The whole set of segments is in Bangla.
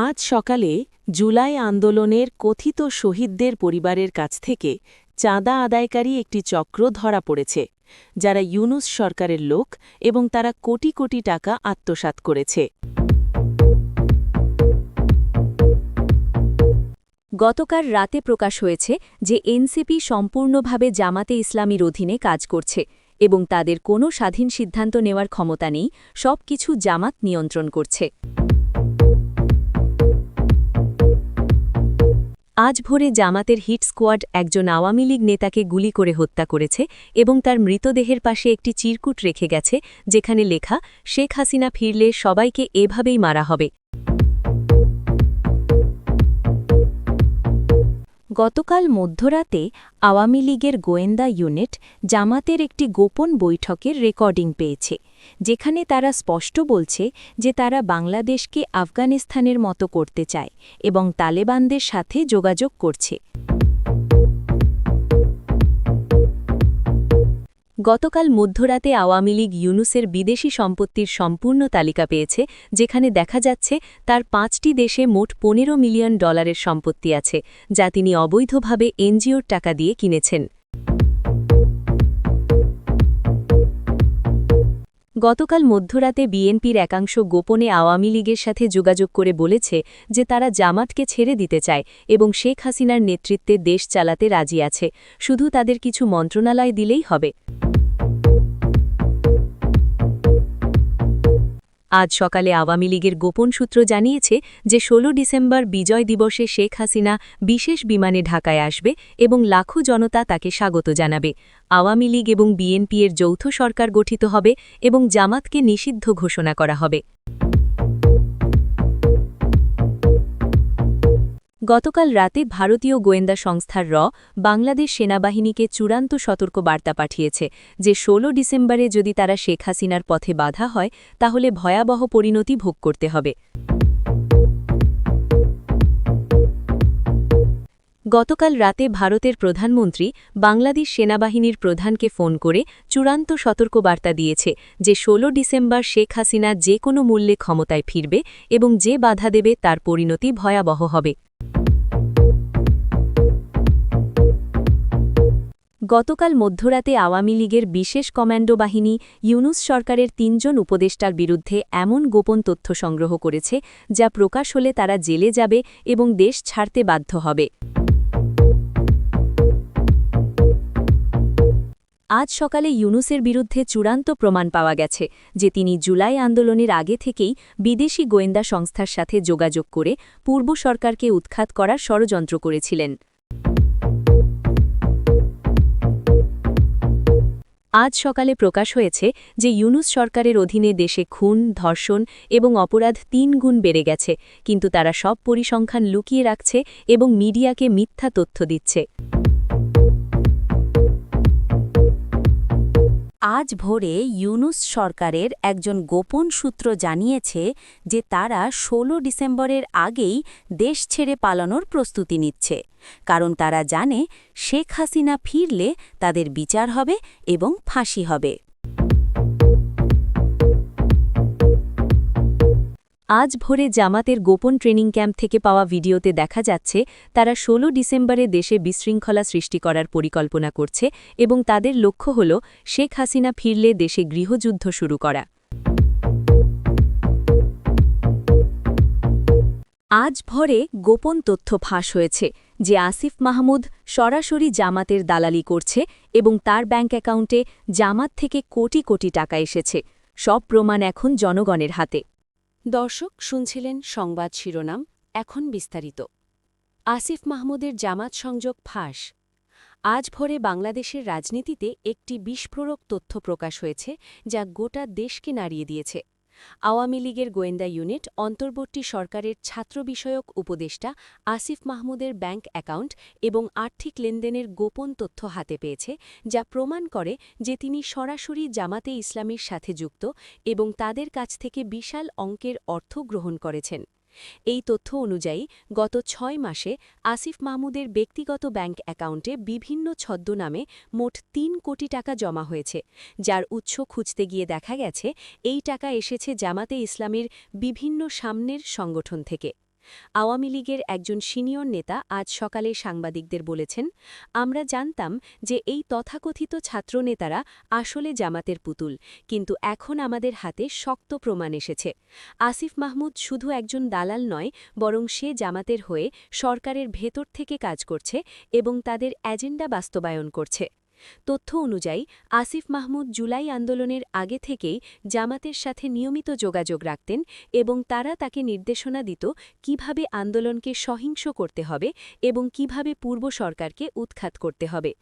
আজ সকালে জুলাই আন্দোলনের কথিত শহীদদের পরিবারের কাছ থেকে চাঁদা আদায়কারী একটি চক্র ধরা পড়েছে, যারা ইউনুস সরকারের লোক এবং তারা কোটি কোটি টাকা আত্মসাৎ করেছে। গতকাল রাতে প্রকাশ হয়েছে যে এনসিপি সম্পূর্ণভাবে জামাতে ইসলামীর অধীনে কাজ করছে এবং তাদের কোনো স্বাধীন সিদ্ধান্ত নেওয়ার ক্ষমতা নেই সব কিছু জামাত নিয়ন্ত্রণ করছে। আজ ভোরে জামাতের হিট স্কোয়াড একজন আওয়ামী লীগ নেতাকে গুলি করে হত্যা করেছে এবং তার মৃতদেহের পাশে একটি চিরকুট রেখে গেছে, যেখানে লেখা, শেখ হাসিনা ফিরলে সবাইকে এভাবেই মারা হবে। গতকাল মধ্যরাতে আওয়ামী লীগের গোয়েন্দা ইউনিট জামাতের একটি গোপন বৈঠকের রেকর্ডিং পেয়েছে। যেখানে তারা স্পষ্ট বলছে যে তারা বাংলাদেশকে আফগানিস্তানের মতো করতে চায় এবং তালেবানদের সাথে যোগাযোগ করছে। গতকাল মধ্যরাতে আওয়ামী লীগ ইউনুসের বিদেশি সম্পত্তির সম্পূর্ণ তালিকা পেয়েছে, যেখানে দেখা যাচ্ছে তার পাঁচটি দেশে মোট পনেরো মিলিয়ন ডলারের সম্পত্তি আছে, যা তিনি অবৈধভাবে এনজিওর টাকা দিয়ে কিনেছেন। গতকাল মধ্যরাতে বিএনপির একাংশ গোপনে আওয়ামী লীগের সাথে যোগাযোগ করে বলেছে যে তারা জামাতকে ছেড়ে দিতে চায় এবং শেখ হাসিনার নেতৃত্বে দেশ চালাতে রাজি আছে। শুধু তাদের কিছু মন্ত্রণালয় দিলেই হবে। আজ সকালে আওয়ামী লীগের গোপন সূত্র জানিয়েছে যে ১৬ ডিসেম্বর বিজয় দিবসে শেখ হাসিনা বিশেষ বিমানে ঢাকায় আসবে এবং লাখো জনতা তাকে স্বাগত জানাবে। আওয়ামী লীগ এবং বিএনপি এর যৌথ সরকার গঠিত হবে এবং জামাতকে নিষিদ্ধ ঘোষণা করা হবে। গতকাল রাতে ভারতীয় গোয়েন্দা সংস্থার র বাংলাদেশ সেনাবাহিনীকে চূড়ান্ত সতর্ক বার্তা পাঠিয়েছে যে ১৬ ডিসেম্বরে যদি তারা শেখ হাসিনার পথে বাধা হয়, তাহলে ভয়াবহ পরিণতি ভোগ করতে হবে। গতকাল রাতে ভারতের প্রধানমন্ত্রী বাংলাদেশ সেনাবাহিনীর প্রধানকে ফোন করে চূড়ান্ত সতর্কবার্তা দিয়েছে যে ১৬ ডিসেম্বর শেখ হাসিনা যে কোনো মূল্যে ক্ষমতায় ফিরবে এবং যে বাধা দেবে তার পরিণতি ভয়াবহ হবে। গতকাল মধ্যরাতে আওয়ামী লীগের বিশেষ কমান্ডো বাহিনী ইউনুস সরকারের তিনজন উপদেষ্টার বিরুদ্ধে এমন গোপন তথ্য সংগ্রহ করেছে, যা প্রকাশ হলে তারা জেলে যাবে এবং দেশ ছাড়তে বাধ্য হবে। আজ সকালে ইউনুসের বিরুদ্ধে চূড়ান্ত প্রমাণ পাওয়া গেছে, যে তিনি জুলাই আন্দোলনের আগে থেকেই বিদেশি গোয়েন্দা সংস্থার সাথে যোগাযোগ করে পূর্ব সরকারকে উৎখাত করার ষড়যন্ত্র করেছিলেন। আজ সকালে প্রকাশ হয়েছে যে ইউনুস সরকারের অধীনে দেশে খুন, ধর্ষণ এবং অপরাধ তিন গুণ বেড়ে গেছে, কিন্তু তারা সব পরিসংখ্যান লুকিয়ে রাখছে এবং মিডিয়াকে মিথ্যা তথ্য দিচ্ছে। আজ ভোরে ইউনুস সরকারের একজন গোপন সূত্র জানিয়েছে যে তারা ১৬ ডিসেম্বরের আগেই দেশ ছেড়ে পালানোর প্রস্তুতি নিচ্ছে। কারণ তারা জানে শেখ হাসিনা ফিরলে তাদের বিচার হবে এবং ফাঁসি হবে। আজ ভোরে জামাতের গোপন ট্রেনিং ক্যাম্প থেকে পাওয়া ভিডিওতে দেখা যাচ্ছে, তারা ১৬ ডিসেম্বরে দেশে বিশৃঙ্খলা সৃষ্টি করার পরিকল্পনা করছে এবং তাদের লক্ষ্য হল শেখ হাসিনা ফিরলে দেশে গৃহযুদ্ধ শুরু করা। আজ ভরে গোপন তথ্য ফাঁস হয়েছে যে আসিফ মাহমুদ সরাসরি জামাতের দালালি করছে এবং তার ব্যাঙ্ক অ্যাকাউন্টে জামাত থেকে কোটি কোটি টাকা এসেছে। সব প্রমাণ এখন জনগণের হাতে। দর্শক শুনছিলেন সংবাদ শিরোনাম, এখন বিস্তারিত। আসিফ মাহমুদের জামাত সংযোগ ফাঁস। আজ ভোরে বাংলাদেশের রাজনীতিতে একটি বিস্ফোরক তথ্য প্রকাশ হয়েছে, যা গোটা দেশকে নাড়িয়ে দিয়েছে। আওয়ামী লীগের গোয়েন্দা ইউনিট, অন্তর্বর্তী সরকারের ছাত্র বিষয়ক উপদেষ্টা আসিফ মাহমুদের ব্যাংক অ্যাকাউন্ট এবং আর্থিক লেনদেনের গোপন তথ্য হাতে পেয়েছে, যা প্রমাণ করে যে তিনি সরাসরি জামাতে ইসলামীর সাথে যুক্ত এবং তাদের কাছ থেকে বিশাল অঙ্কের অর্থ গ্রহণ করেছেন। এই তথ্য অনুযায়ী, গত ছয় মাসে আসিফ মাহমুদের ব্যক্তিগত ব্যাংক অ্যাকাউন্টে বিভিন্ন ছদ্মনামে মোট তিন কোটি টাকা জমা হয়েছে, যার উৎস খুঁজতে গিয়ে দেখা গেছে, এই টাকা এসেছে জামাতে ইসলামের বিভিন্ন সামনের সংগঠন থেকে। আওয়ামী লীগের একজন সিনিয়র নেতা আজ সকালে সাংবাদিকদের বলেছেন, আমরা জানতাম যে এই তথাকথিত ছাত্রনেতারা আসলে জামাতের পুতুল, কিন্তু এখন আমাদের হাতে শক্ত প্রমাণ এসেছে। আসিফ মাহমুদ শুধু একজন দালাল নয়, বরং সে জামাতের হয়ে সরকারের ভেতর থেকে কাজ করছে এবং তাদের এজেন্ডা বাস্তবায়ন করছে। তথ্য অনুযায়ী, আসিফ মাহমুদ জুলাই আন্দোলনের আগে থেকেই জামাতের সাথে নিয়মিত যোগাযোগ রাখতেন এবং তারা তাকে নির্দেশনা দিত কীভাবে আন্দোলনকে সহিংস করতে হবে এবং কীভাবে পূর্ব সরকারকে উৎখাত করতে হবে।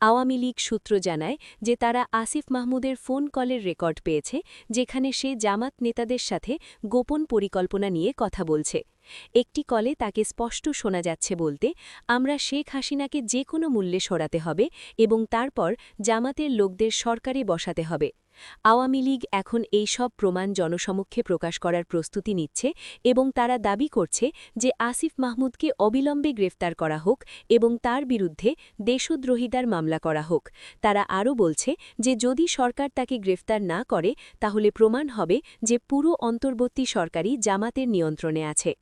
আওয়ামী লীগ সূত্র জানায় যে তারা আসিফ মাহমুদের ফোন কলের রেকর্ড পেয়েছে, যেখানে সে জামাত নেতাদের সাথে গোপন পরিকল্পনা নিয়ে কথা বলছে। একটি কলে তাকে স্পষ্ট শোনা যাচ্ছে বলতে, আমরা শেখ হাসিনাকে যে কোনো মূল্যে সরাতে হবে এবং তারপর জামাতের লোকদের সরকারে বসাতে হবে। আওয়ামী লীগ এখন এই সব প্রমাণ জনসমক্ষে প্রকাশ করার প্রস্তুতি নিচ্ছে এবং তারা দাবি করছে যে আসিফ মাহমুদকে অবিলম্বে গ্রেফতার করা হোক এবং তার বিরুদ্ধে দেশদ্রোহিতার মামলা করা হোক। তারা আরও বলছে যে যদি সরকার তাকে গ্রেফতার না করে, তাহলে প্রমাণ হবে যে পুরো অন্তর্বর্তী সরকারই জামাতের নিয়ন্ত্রণে আছে।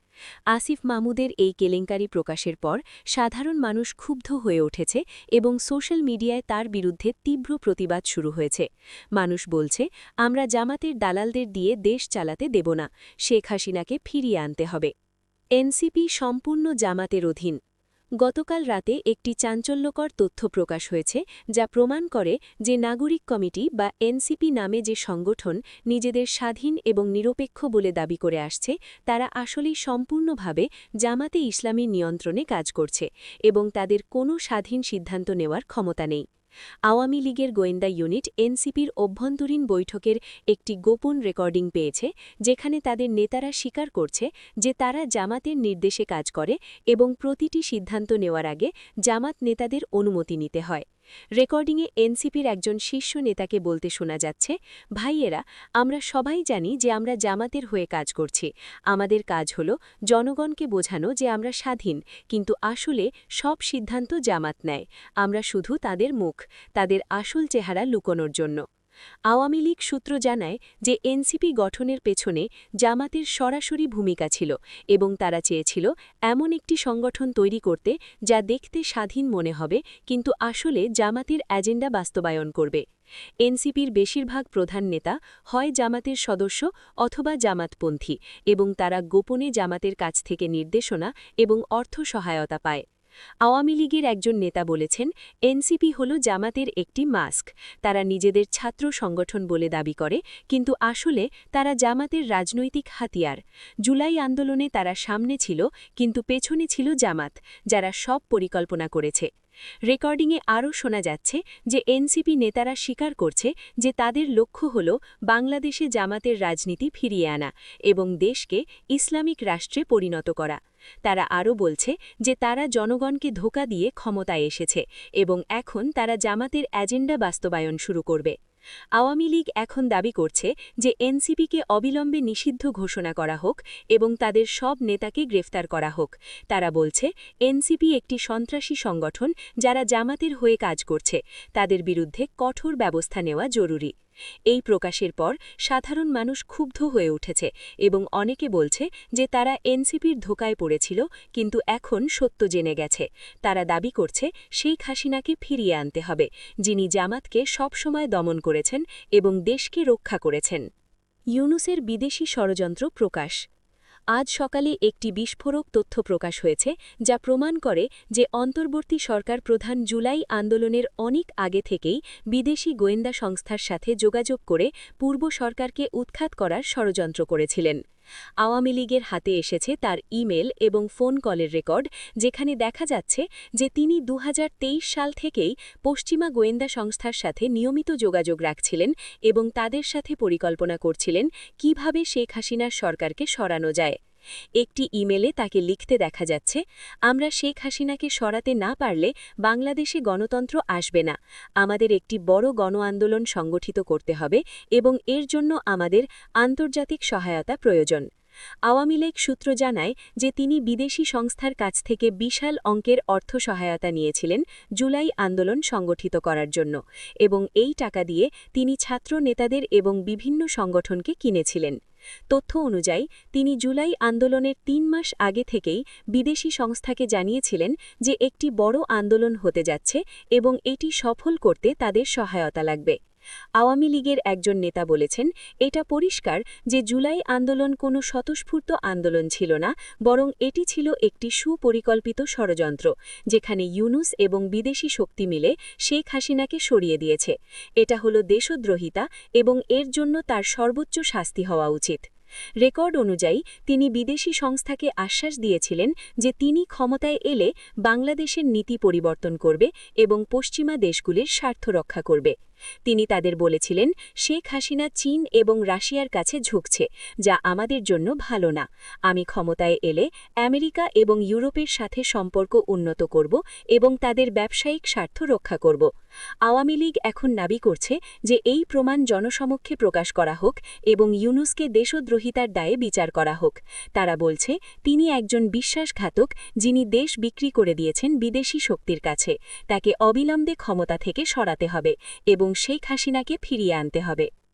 আসিফ মাহমুদের এই কেলেঙ্কারি প্রকাশের পর সাধারণ মানুষ ক্ষুব্ধ হয়ে উঠেছে এবং সোশ্যাল মিডিয়ায় তার বিরুদ্ধে তীব্র প্রতিবাদ শুরু হয়েছে। মানুষ বলছে, আমরা জামাতের দালালদের দিয়ে দেশ চালাতে দেব না, শেখ হাসিনাকে ফিরিয়ে আনতে হবে। এনসিপি সম্পূর্ণ জামাতের অধীন। গতকাল রাতে একটি চাঞ্চল্যকর তথ্য প্রকাশ হয়েছে, যা প্রমাণ করে যে নাগরিক কমিটি বা এনসিপি নামে যে সংগঠন নিজেদের স্বাধীন এবং নিরপেক্ষ বলে দাবি করে আসছে, তারা আসলেই সম্পূর্ণভাবে জামাতে ইসলামীর নিয়ন্ত্রণে কাজ করছে এবং তাদের কোনো স্বাধীন সিদ্ধান্ত নেওয়ার ক্ষমতা নেই। আওয়ামী লীগের গোয়েন্দা ইউনিট এনসিপির অভ্যন্তরীণ বৈঠকের একটি গোপন রেকর্ডিং পেয়েছে, যেখানে তাদের নেতারা স্বীকার করছে যে তারা জামাতের নির্দেশে কাজ করে এবং প্রতিটি সিদ্ধান্ত নেওয়ার আগে জামাত নেতাদের অনুমতি নিতে হয়। রেকর্ডিংয়ে এনসিপির একজন শীর্ষ নেতাকে বলতে শোনা যাচ্ছে, ভাইয়েরা, আমরা সবাই জানি যে আমরা জামাতের হয়ে কাজ করছি। আমাদের কাজ হল জনগণকে বোঝানো যে আমরা স্বাধীন, কিন্তু আসলে সব সিদ্ধান্ত জামাত নেয়। আমরা শুধু তাদের মুখ, তাদের আসল চেহারা লুকোনোর জন্য। আওয়ামী লীগ সূত্র জানায় যে এনসিপি গঠনের পেছনে জামাতের সরাসরি ভূমিকা ছিল এবং তারা চেয়েছিল এমন একটি সংগঠন তৈরি করতে যা দেখতে স্বাধীন মনে হবে, কিন্তু আসলে জামাতের এজেন্ডা বাস্তবায়ন করবে। এনসিপির বেশিরভাগ প্রধান নেতা হয় জামাতের সদস্য অথবা জামাতপন্থী এবং তারা গোপনে জামাতের কাছ থেকে নির্দেশনা এবং অর্থ সহায়তা পায়। আওয়ামী লীগের একজন নেতা বলেছেন, এনসিপি হল জামাতের একটি মাস্ক। তারা নিজেদের ছাত্র সংগঠন বলে দাবি করে, কিন্তু আসলে তারা জামাতের রাজনৈতিক হাতিয়ার। জুলাই আন্দোলনে তারা সামনে ছিল, কিন্তু পেছনে ছিল জামাত, যারা সব পরিকল্পনা করেছে। রেকর্ডিংয়ে আরও শোনা যাচ্ছে যে এনসিপি নেতারা স্বীকার করছে যে তাদের লক্ষ্য হল বাংলাদেশে জামাতের রাজনীতি ফিরিয়ে আনা এবং দেশকে ইসলামিক রাষ্ট্রে পরিণত করা। তারা আরও বলছে যে তারা জনগণকে ধোকা দিয়ে ক্ষমতায় এসেছে এবং এখন তারা জামাতের অ্যাজেন্ডা বাস্তবায়ন শুরু করবে। আওয়ামী লীগ এখন দাবি করছে যে এনসিপিকে অবিলম্বে নিষিদ্ধ ঘোষণা করা হোক এবং তাদের সব নেতাকে গ্রেফতার করা হোক। তারা বলছে, এনসিপি একটি সন্ত্রাসী সংগঠন যারা জামাতের হয়ে কাজ করছে, তাদের বিরুদ্ধে কঠোর ব্যবস্থা নেওয়া জরুরি। এই প্রকাশের পর সাধারণ মানুষ ক্ষুব্ধ হয়ে উঠেছে এবং অনেকে বলছে যে তারা এনসিপির ধোকায় পড়েছিল, কিন্তু এখন সত্য জেনে গেছে। তারা দাবি করছে শেখ হাসিনাকে ফিরিয়ে আনতে হবে, যিনি জামাতকে সবসময় দমন করেছেন এবং দেশকে রক্ষা করেছেন। ইউনুসের বিদেশি ষড়যন্ত্র প্রকাশ আজ সকালে একটি বিস্ফোরক তথ্য প্রকাশ হয়েছে, যা প্রমাণ করে যে অন্তর্বর্তী সরকার প্রধান জুলাই আন্দোলনের অনেক আগে থেকেই বিদেশি গোয়েন্দা সংস্থার সাথে যোগাযোগ করে পূর্ব সরকারকে উৎখাত করার ষড়যন্ত্র করেছিলেন। আওয়ামী লীগের হাতে এসেছে তার ইমেল এবং ফোন কলের রেকর্ড, যেখানে দেখা যাচ্ছে যে তিনি দু হাজার তেইশ সাল থেকেই পশ্চিমা গোয়েন্দা সংস্থার সাথে নিয়মিত যোগাযোগ রাখছিলেন এবং তাদের সাথে পরিকল্পনা করছিলেন কীভাবে শেখ হাসিনার সরকারকে সরানো যায়। একটি ইমেলে তাকে লিখতে দেখা যাচ্ছে, আমরা শেখ হাসিনাকে সরাতে না পারলে বাংলাদেশে গণতন্ত্র আসবে না। আমাদের একটি বড় গণ আন্দোলন সংগঠিত করতে হবে এবং এর জন্য আমাদের আন্তর্জাতিক সহায়তা প্রয়োজন। আওয়ামী লীগ সূত্র জানায় যে তিনি বিদেশি সংস্থার কাছ থেকে বিশাল অঙ্কের অর্থ সহায়তা নিয়েছিলেন জুলাই আন্দোলন সংগঠিত করার জন্য এবং এই টাকা দিয়ে তিনি ছাত্র নেতাদের এবং বিভিন্ন সংগঠনকে কিনেছিলেন। তথ্য অনুযায়ী, তিনি জুলাই আন্দোলনের তিন মাস আগে থেকেই বিদেশি সংস্থাকে জানিয়েছিলেন যে একটি বড় আন্দোলন হতে যাচ্ছে এবং এটি সফল করতে তাদের সহায়তা লাগবে। আওয়ামী লীগের একজন নেতা বলেছেন, এটা পরিষ্কার যে জুলাই আন্দোলন কোনো স্বতঃস্ফূর্ত আন্দোলন ছিল না, বরং এটি ছিল একটি সুপরিকল্পিত ষড়যন্ত্র, যেখানে ইউনুস এবং বিদেশি শক্তি মিলে শেখ হাসিনাকে সরিয়ে দিয়েছে। এটা হল দেশদ্রোহিতা এবং এর জন্য তার সর্বোচ্চ শাস্তি হওয়া উচিত। রেকর্ড অনুযায়ী, তিনি বিদেশি সংস্থাকে আশ্বাস দিয়েছিলেন যে তিনি ক্ষমতায় এলে বাংলাদেশের নীতি পরিবর্তন করবে এবং পশ্চিমা দেশগুলির স্বার্থ রক্ষা করবে। তিনি তাদের বলেছিলেন, শেখ হাসিনা চীন এবং রাশিয়ার কাছে ঝুঁকছে, যা আমাদের জন্য ভালো না। আমি ক্ষমতায় এলে আমেরিকা এবং ইউরোপের সাথে সম্পর্ক উন্নত করব এবং তাদের ব্যবসায়িক স্বার্থ রক্ষা করব। আওয়ামী লীগ এখন দাবি করছে যে এই প্রমাণ জনসমক্ষে প্রকাশ করা হোক এবং ইউনুসকে দেশদ্রোহিতার দায়ে বিচার করা হোক। তারা বলছে, তিনি একজন বিশ্বাসঘাতক, যিনি দেশ বিক্রি করে দিয়েছেন বিদেশি শক্তির কাছে। তাকে অবিলম্বে ক্ষমতা থেকে সরাতে হবে এবং শেখ হাসিনাকে ফিরিয়ে আনতে হবে।